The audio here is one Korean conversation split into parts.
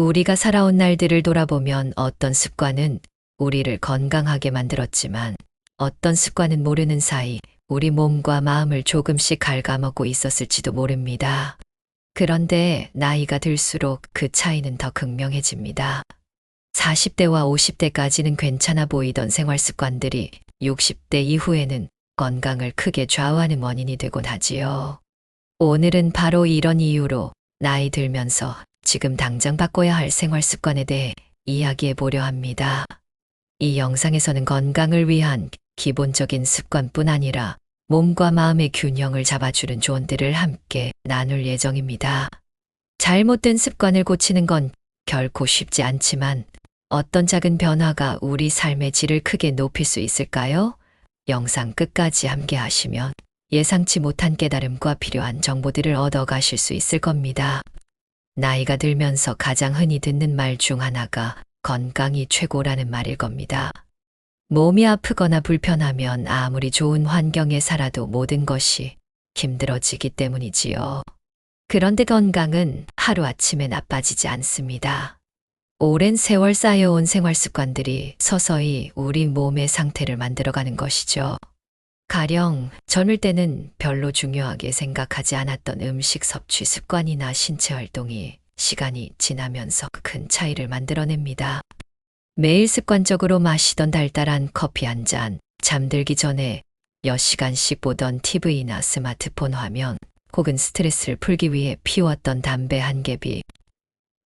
우리가 살아온 날들을 돌아보면 어떤 습관은 우리를 건강하게 만들었지만 어떤 습관은 모르는 사이 우리 몸과 마음을 조금씩 갉아먹고 있었을지도 모릅니다. 그런데 나이가 들수록 그 차이는 더 극명해집니다. 40대와 50대까지는 괜찮아 보이던 생활 습관들이 60대 이후에는 건강을 크게 좌우하는 원인이 되곤 하지요. 오늘은 바로 이런 이유로 나이 들면서 지금 당장 바꿔야 할 생활 습관에 대해 이야기해 보려 합니다. 이 영상에서는 건강을 위한 기본적인 습관뿐 아니라 몸과 마음의 균형을 잡아주는 조언들을 함께 나눌 예정입니다. 잘못된 습관을 고치는 건 결코 쉽지 않지만 어떤 작은 변화가 우리 삶의 질을 크게 높일 수 있을까요? 영상 끝까지 함께 하시면 예상치 못한 깨달음과 필요한 정보들을 얻어 가실 수 있을 겁니다. 나이가 들면서 가장 흔히 듣는 말 중 하나가 건강이 최고라는 말일 겁니다. 몸이 아프거나 불편하면 아무리 좋은 환경에 살아도 모든 것이 힘들어지기 때문이지요. 그런데 건강은 하루아침에 나빠지지 않습니다. 오랜 세월 쌓여온 생활 습관들이 서서히 우리 몸의 상태를 만들어가는 것이죠. 가령 젊을 때는 별로 중요하게 생각하지 않았던 음식 섭취 습관이나 신체 활동이 시간이 지나면서 큰 차이를 만들어냅니다. 매일 습관적으로 마시던 달달한 커피 한 잔, 잠들기 전에 몇 시간씩 보던 TV나 스마트폰 화면, 혹은 스트레스를 풀기 위해 피웠던 담배 한 갭이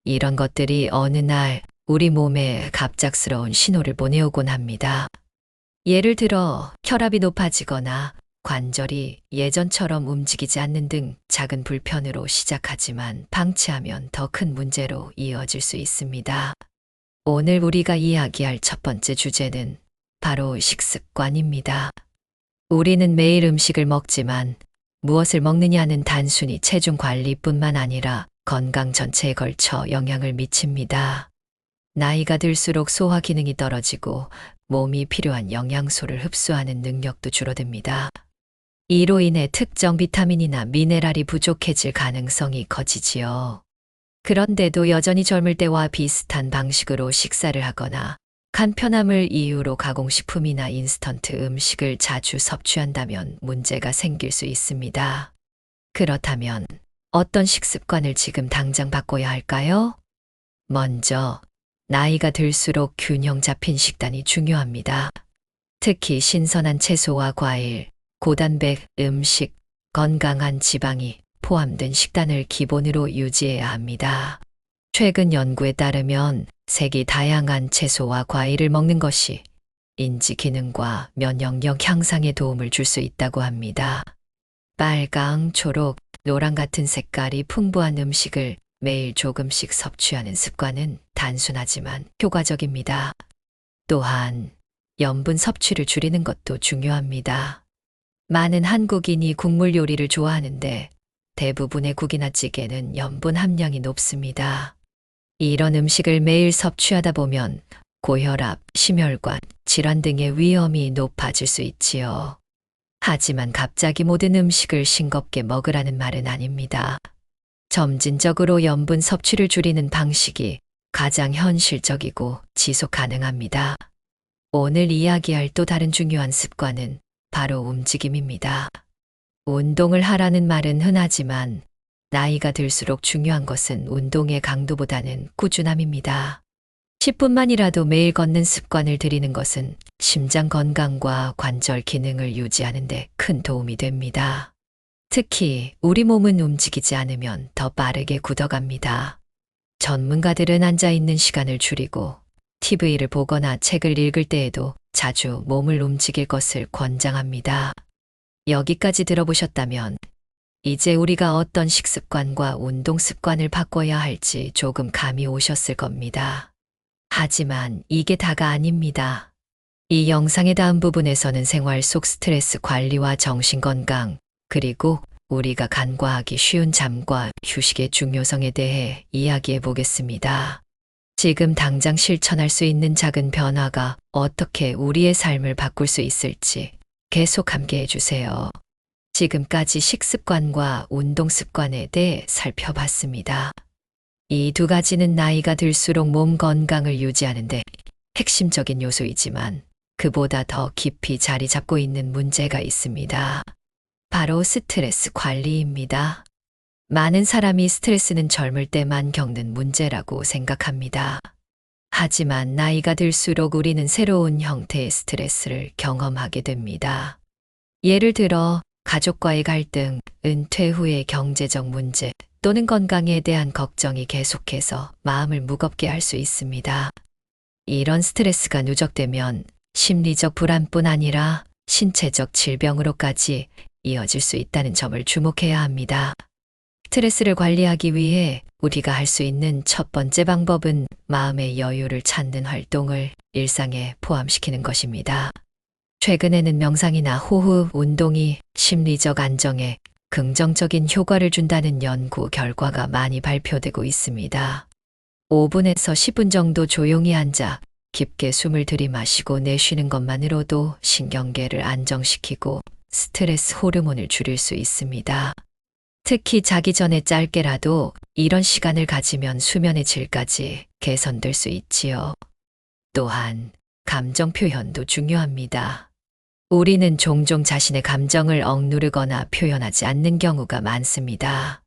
이런 것들이 어느 날 우리 몸에 갑작스러운 신호를 보내오곤 합니다. 예를 들어 혈압이 높아지거나 관절이 예전처럼 움직이지 않는 등 작은 불편으로 시작하지만 방치하면 더 큰 문제로 이어질 수 있습니다. 오늘 우리가 이야기할 첫 번째 주제는 바로 식습관입니다. 우리는 매일 음식을 먹지만 무엇을 먹느냐는 단순히 체중 관리뿐만 아니라 건강 전체에 걸쳐 영향을 미칩니다. 나이가 들수록 소화 기능이 떨어지고 몸이 필요한 영양소를 흡수하는 능력도 줄어듭니다. 이로 인해 특정 비타민이나 미네랄이 부족해질 가능성이 커지지요. 그런데도 여전히 젊을 때와 비슷한 방식으로 식사를 하거나 간편함을 이유로 가공식품이나 인스턴트 음식을 자주 섭취한다면 문제가 생길 수 있습니다. 그렇다면 어떤 식습관을 지금 당장 바꿔야 할까요? 먼저 나이가 들수록 균형 잡힌 식단이 중요합니다. 특히 신선한 채소와 과일, 고단백 음식, 건강한 지방이 포함된 식단을 기본으로 유지해야 합니다. 최근 연구에 따르면 색이 다양한 채소와 과일을 먹는 것이 인지 기능과 면역력 향상에 도움을 줄 수 있다고 합니다. 빨강, 초록, 노랑 같은 색깔이 풍부한 음식을 매일 조금씩 섭취하는 습관은 단순하지만 효과적입니다. 또한 염분 섭취를 줄이는 것도 중요합니다. 많은 한국인이 국물 요리를 좋아하는데 대부분의 국이나 찌개는 염분 함량이 높습니다. 이런 음식을 매일 섭취하다 보면 고혈압, 심혈관, 질환 등의 위험이 높아질 수 있지요. 하지만 갑자기 모든 음식을 싱겁게 먹으라는 말은 아닙니다. 점진적으로 염분 섭취를 줄이는 방식이 가장 현실적이고 지속 가능합니다. 오늘 이야기할 또 다른 중요한 습관은 바로 움직임입니다. 운동을 하라는 말은 흔하지만 나이가 들수록 중요한 것은 운동의 강도보다는 꾸준함입니다. 10분만이라도 매일 걷는 습관을 들이는 것은 심장 건강과 관절 기능을 유지하는 데 큰 도움이 됩니다. 특히 우리 몸은 움직이지 않으면 더 빠르게 굳어갑니다. 전문가들은 앉아 있는 시간을 줄이고 TV를 보거나 책을 읽을 때에도 자주 몸을 움직일 것을 권장합니다. 여기까지 들어보셨다면 이제 우리가 어떤 식습관과 운동 습관을 바꿔야 할지 조금 감이 오셨을 겁니다. 하지만 이게 다가 아닙니다. 이 영상의 다음 부분에서는 생활 속 스트레스 관리와 정신 건강, 그리고 우리가 간과하기 쉬운 잠과 휴식의 중요성에 대해 이야기해 보겠습니다. 지금 당장 실천할 수 있는 작은 변화가 어떻게 우리의 삶을 바꿀 수 있을지 계속 함께 해주세요. 지금까지 식습관과 운동 습관에 대해 살펴봤습니다. 이 두 가지는 나이가 들수록 몸 건강을 유지하는데 핵심적인 요소이지만 그보다 더 깊이 자리 잡고 있는 문제가 있습니다. 바로 스트레스 관리입니다. 많은 사람이 스트레스는 젊을 때만 겪는 문제라고 생각합니다. 하지만 나이가 들수록 우리는 새로운 형태의 스트레스를 경험하게 됩니다. 예를 들어 가족과의 갈등, 은퇴 후의 경제적 문제 또는 건강에 대한 걱정이 계속해서 마음을 무겁게 할 수 있습니다. 이런 스트레스가 누적되면 심리적 불안뿐 아니라 신체적 질병으로까지 이어질 수 있다는 점을 주목해야 합니다. 스트레스를 관리하기 위해 우리가 할 수 있는 첫 번째 방법은 마음의 여유를 찾는 활동을 일상에 포함시키는 것입니다. 최근에는 명상이나 호흡 운동이 심리적 안정에 긍정적인 효과를 준다는 연구 결과가 많이 발표되고 있습니다. 5분에서 10분 정도 조용히 앉아 깊게 숨을 들이마시고 내쉬는 것만으로도 신경계를 안정시키고 스트레스 호르몬을 줄일 수 있습니다. 특히 자기 전에 짧게라도 이런 시간을 가지면 수면의 질까지 개선될 수 있지요. 또한 감정 표현도 중요합니다. 우리는 종종 자신의 감정을 억누르거나 표현하지 않는 경우가 많습니다.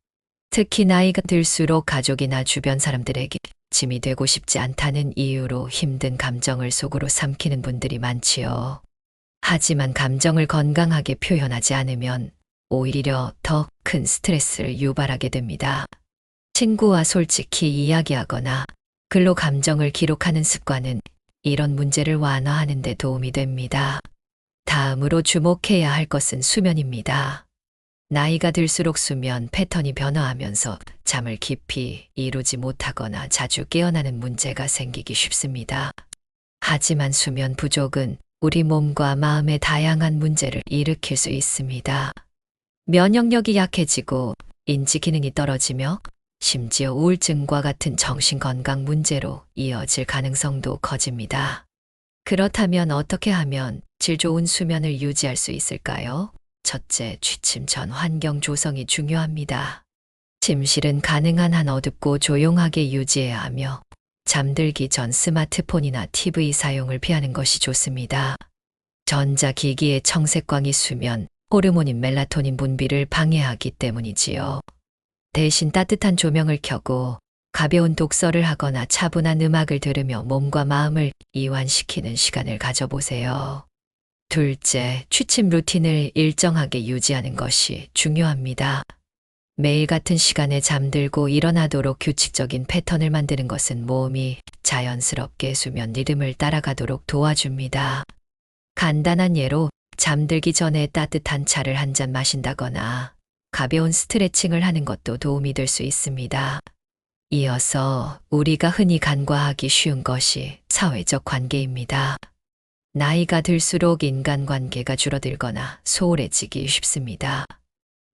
특히 나이가 들수록 가족이나 주변 사람들에게 짐이 되고 싶지 않다는 이유로 힘든 감정을 속으로 삼키는 분들이 많지요. 하지만 감정을 건강하게 표현하지 않으면 오히려 더 큰 스트레스를 유발하게 됩니다. 친구와 솔직히 이야기하거나 글로 감정을 기록하는 습관은 이런 문제를 완화하는 데 도움이 됩니다. 다음으로 주목해야 할 것은 수면입니다. 나이가 들수록 수면 패턴이 변화하면서 잠을 깊이 이루지 못하거나 자주 깨어나는 문제가 생기기 쉽습니다. 하지만 수면 부족은 우리 몸과 마음의 다양한 문제를 일으킬 수 있습니다. 면역력이 약해지고 인지 기능이 떨어지며 심지어 우울증과 같은 정신건강 문제로 이어질 가능성도 커집니다. 그렇다면 어떻게 하면 질 좋은 수면을 유지할 수 있을까요? 첫째, 취침 전 환경 조성이 중요합니다. 침실은 가능한 한 어둡고 조용하게 유지해야 하며 잠들기 전 스마트폰이나 TV 사용을 피하는 것이 좋습니다. 전자기기의 청색광이 수면, 호르몬인 멜라토닌 분비를 방해하기 때문이지요. 대신 따뜻한 조명을 켜고 가벼운 독서를 하거나 차분한 음악을 들으며 몸과 마음을 이완시키는 시간을 가져보세요. 둘째, 취침 루틴을 일정하게 유지하는 것이 중요합니다. 매일 같은 시간에 잠들고 일어나도록 규칙적인 패턴을 만드는 것은 몸이 자연스럽게 수면 리듬을 따라가도록 도와줍니다. 간단한 예로 잠들기 전에 따뜻한 차를 한 잔 마신다거나 가벼운 스트레칭을 하는 것도 도움이 될 수 있습니다. 이어서 우리가 흔히 간과하기 쉬운 것이 사회적 관계입니다. 나이가 들수록 인간관계가 줄어들거나 소홀해지기 쉽습니다.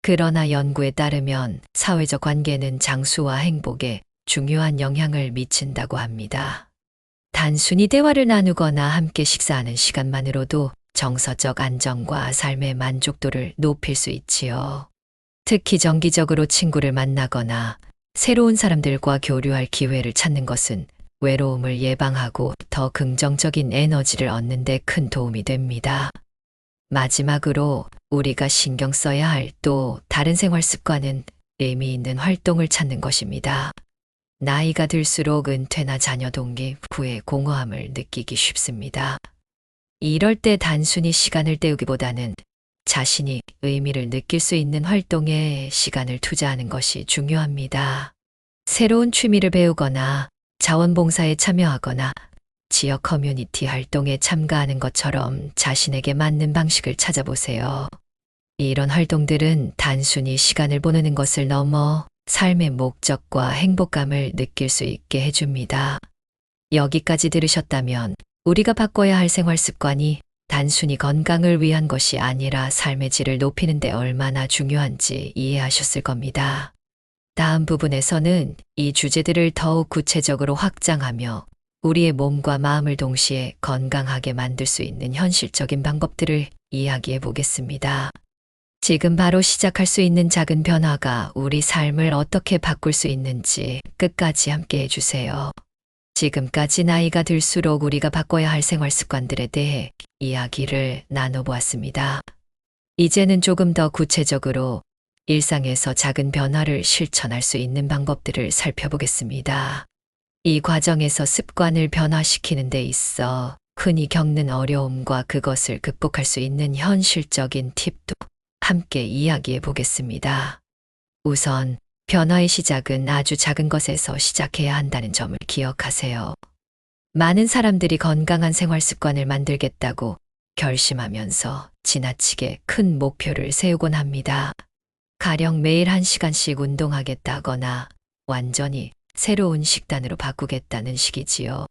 그러나 연구에 따르면 사회적 관계는 장수와 행복에 중요한 영향을 미친다고 합니다. 단순히 대화를 나누거나 함께 식사하는 시간만으로도 정서적 안정과 삶의 만족도를 높일 수 있지요. 특히 정기적으로 친구를 만나거나 새로운 사람들과 교류할 기회를 찾는 것은 외로움을 예방하고 더 긍정적인 에너지를 얻는 데 큰 도움이 됩니다. 마지막으로 우리가 신경 써야 할 또 다른 생활 습관은 의미 있는 활동을 찾는 것입니다. 나이가 들수록 은퇴나 자녀 독립 후에 공허함을 느끼기 쉽습니다. 이럴 때 단순히 시간을 때우기보다는 자신이 의미를 느낄 수 있는 활동에 시간을 투자하는 것이 중요합니다. 새로운 취미를 배우거나 자원봉사에 참여하거나 지역 커뮤니티 활동에 참가하는 것처럼 자신에게 맞는 방식을 찾아보세요. 이런 활동들은 단순히 시간을 보내는 것을 넘어 삶의 목적과 행복감을 느낄 수 있게 해줍니다. 여기까지 들으셨다면 우리가 바꿔야 할 생활 습관이 단순히 건강을 위한 것이 아니라 삶의 질을 높이는데 얼마나 중요한지 이해하셨을 겁니다. 다음 부분에서는 이 주제들을 더욱 구체적으로 확장하며 우리의 몸과 마음을 동시에 건강하게 만들 수 있는 현실적인 방법들을 이야기해 보겠습니다. 지금 바로 시작할 수 있는 작은 변화가 우리 삶을 어떻게 바꿀 수 있는지 끝까지 함께 해주세요. 지금까지 나이가 들수록 우리가 바꿔야 할 생활 습관들에 대해 이야기를 나눠보았습니다. 이제는 조금 더 구체적으로 일상에서 작은 변화를 실천할 수 있는 방법들을 살펴보겠습니다. 이 과정에서 습관을 변화시키는 데 있어 흔히 겪는 어려움과 그것을 극복할 수 있는 현실적인 팁도 함께 이야기해 보겠습니다. 우선 변화의 시작은 아주 작은 것에서 시작해야 한다는 점을 기억하세요. 많은 사람들이 건강한 생활 습관을 만들겠다고 결심하면서 지나치게 큰 목표를 세우곤 합니다. 가령 매일 한 시간씩 운동하겠다거나 완전히 새로운 식단으로 바꾸겠다는 식이지요.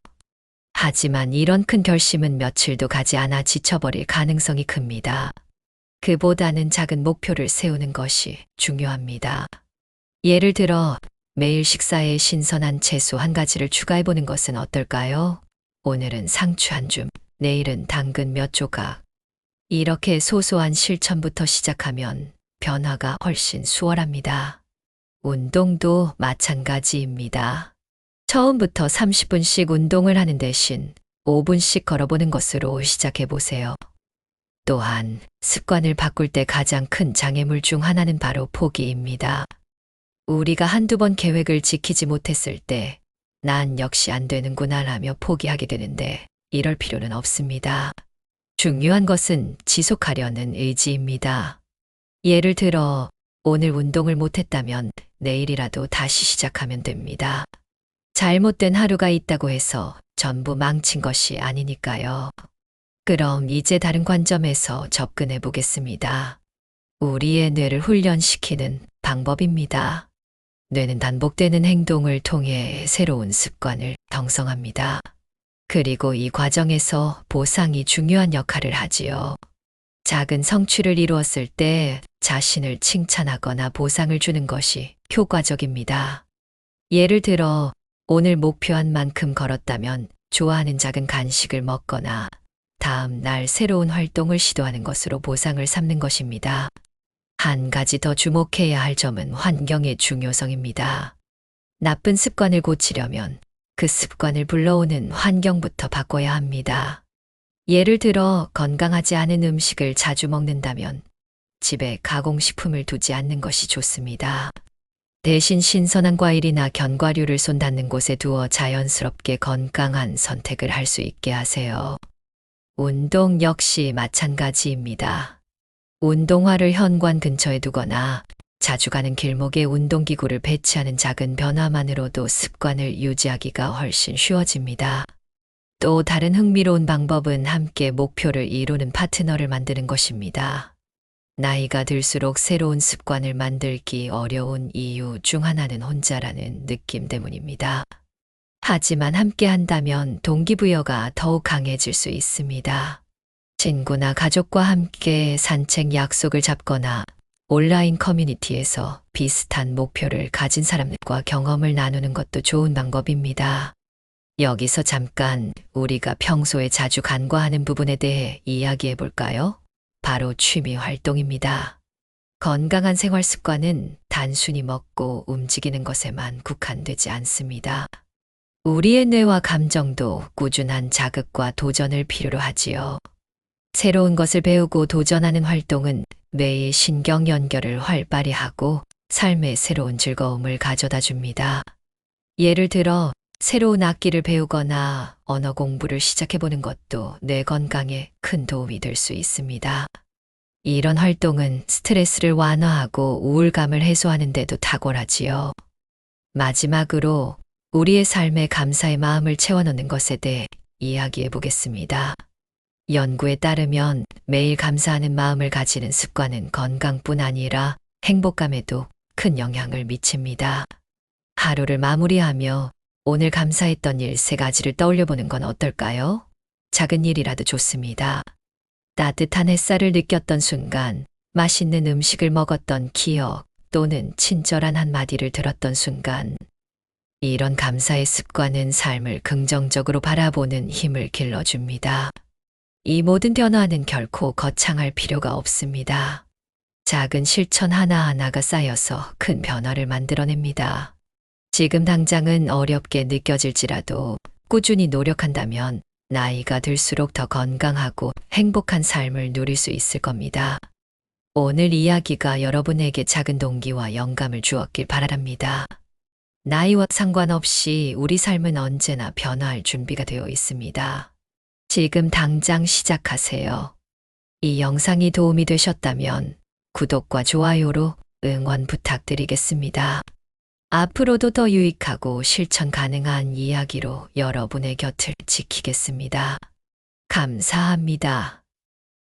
하지만 이런 큰 결심은 며칠도 가지 않아 지쳐버릴 가능성이 큽니다. 그보다는 작은 목표를 세우는 것이 중요합니다. 예를 들어 매일 식사에 신선한 채소 한 가지를 추가해보는 것은 어떨까요? 오늘은 상추 한 줌, 내일은 당근 몇 조각. 이렇게 소소한 실천부터 시작하면 변화가 훨씬 수월합니다. 운동도 마찬가지입니다. 처음부터 30분씩 운동을 하는 대신 5분씩 걸어보는 것으로 시작해 보세요. 또한 습관을 바꿀 때 가장 큰 장애물 중 하나는 바로 포기입니다. 우리가 한두 번 계획을 지키지 못했을 때, 난 역시 안 되는구나 라며 포기하게 되는데, 이럴 필요는 없습니다. 중요한 것은 지속하려는 의지입니다. 예를 들어, 오늘 운동을 못했다면 내일이라도 다시 시작하면 됩니다. 잘못된 하루가 있다고 해서 전부 망친 것이 아니니까요. 그럼 이제 다른 관점에서 접근해 보겠습니다. 우리의 뇌를 훈련시키는 방법입니다. 뇌는 반복되는 행동을 통해 새로운 습관을 형성합니다. 그리고 이 과정에서 보상이 중요한 역할을 하지요. 작은 성취를 이루었을 때 자신을 칭찬하거나 보상을 주는 것이 효과적입니다. 예를 들어, 오늘 목표한 만큼 걸었다면 좋아하는 작은 간식을 먹거나 다음 날 새로운 활동을 시도하는 것으로 보상을 삼는 것입니다. 한 가지 더 주목해야 할 점은 환경의 중요성입니다. 나쁜 습관을 고치려면 그 습관을 불러오는 환경부터 바꿔야 합니다. 예를 들어 건강하지 않은 음식을 자주 먹는다면 집에 가공식품을 두지 않는 것이 좋습니다. 대신 신선한 과일이나 견과류를 손 닿는 곳에 두어 자연스럽게 건강한 선택을 할 수 있게 하세요. 운동 역시 마찬가지입니다. 운동화를 현관 근처에 두거나 자주 가는 길목에 운동기구를 배치하는 작은 변화만으로도 습관을 유지하기가 훨씬 쉬워집니다. 또 다른 흥미로운 방법은 함께 목표를 이루는 파트너를 만드는 것입니다. 나이가 들수록 새로운 습관을 만들기 어려운 이유 중 하나는 혼자라는 느낌 때문입니다. 하지만 함께 한다면 동기부여가 더욱 강해질 수 있습니다. 친구나 가족과 함께 산책 약속을 잡거나 온라인 커뮤니티에서 비슷한 목표를 가진 사람들과 경험을 나누는 것도 좋은 방법입니다. 여기서 잠깐 우리가 평소에 자주 간과하는 부분에 대해 이야기해 볼까요? 바로 취미 활동입니다. 건강한 생활 습관은 단순히 먹고 움직이는 것에만 국한되지 않습니다. 우리의 뇌와 감정도 꾸준한 자극과 도전을 필요로 하지요. 새로운 것을 배우고 도전하는 활동은 뇌의 신경 연결을 활발히 하고 삶의 새로운 즐거움을 가져다 줍니다. 예를 들어 새로운 악기를 배우거나 언어 공부를 시작해보는 것도 뇌 건강에 큰 도움이 될 수 있습니다. 이런 활동은 스트레스를 완화하고 우울감을 해소하는 데도 탁월하지요. 마지막으로 우리의 삶에 감사의 마음을 채워넣는 것에 대해 이야기해 보겠습니다. 연구에 따르면 매일 감사하는 마음을 가지는 습관은 건강뿐 아니라 행복감에도 큰 영향을 미칩니다. 하루를 마무리하며 오늘 감사했던 일 세 가지를 떠올려 보는 건 어떨까요? 작은 일이라도 좋습니다. 따뜻한 햇살을 느꼈던 순간, 맛있는 음식을 먹었던 기억 또는 친절한 한마디를 들었던 순간, 이런 감사의 습관은 삶을 긍정적으로 바라보는 힘을 길러줍니다. 이 모든 변화는 결코 거창할 필요가 없습니다. 작은 실천 하나하나가 쌓여서 큰 변화를 만들어냅니다. 지금 당장은 어렵게 느껴질지라도 꾸준히 노력한다면 나이가 들수록 더 건강하고 행복한 삶을 누릴 수 있을 겁니다. 오늘 이야기가 여러분에게 작은 동기와 영감을 주었길 바랍니다. 나이와 상관없이 우리 삶은 언제나 변화할 준비가 되어 있습니다. 지금 당장 시작하세요. 이 영상이 도움이 되셨다면 구독과 좋아요로 응원 부탁드리겠습니다. 앞으로도 더 유익하고 실천 가능한 이야기로 여러분의 곁을 지키겠습니다. 감사합니다.